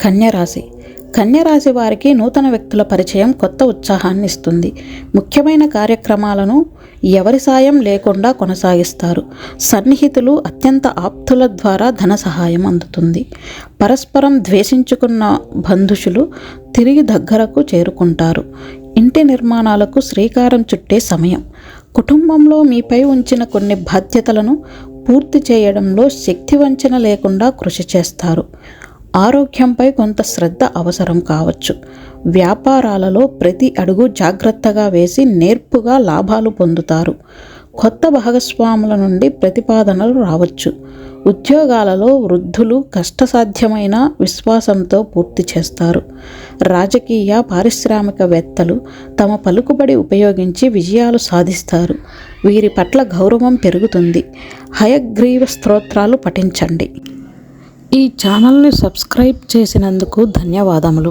కన్యరాశి. కన్యరాశి వారికి నూతన వ్యక్తుల పరిచయం కొత్త ఉత్సాహాన్ని ఇస్తుంది. ముఖ్యమైన కార్యక్రమాలను ఎవరి సాయం లేకుండా కొనసాగిస్తారు. సన్నిహితులు అత్యంత ఆప్తుల ద్వారా ధన సహాయం అందుతుంది. పరస్పరం ద్వేషించుకున్న బంధుషులు తిరిగి దగ్గరకు చేరుకుంటారు. ఇంటి నిర్మాణాలకు శ్రీకారం చుట్టే సమయం. కుటుంబంలో మీపై ఉంచిన కొన్ని బాధ్యతలను పూర్తి చేయడంలో శక్తి వంచన లేకుండా కృషి చేస్తారు. ఆరోగ్యంపై కొంత శ్రద్ధ అవసరం కావచ్చు. వ్యాపారాలలో ప్రతి అడుగు జాగ్రత్తగా వేసి నేర్పుగా లాభాలు పొందుతారు. కొత్త భాగస్వాముల నుండి ప్రతిపాదనలు రావచ్చు. ఉద్యోగాలలో వృద్ధులు కష్టసాధ్యమైన విశ్వాసంతో పూర్తి చేస్తారు. రాజకీయ పారిశ్రామికవేత్తలు తమ పలుకుబడి ఉపయోగించి విజయాలు సాధిస్తారు. వీరి పట్ల గౌరవం పెరుగుతుంది. హయగ్రీవ స్తోత్రాలు పఠించండి. ఈ ఛానల్ని సబ్స్క్రైబ్ చేసినందుకు ధన్యవాదములు.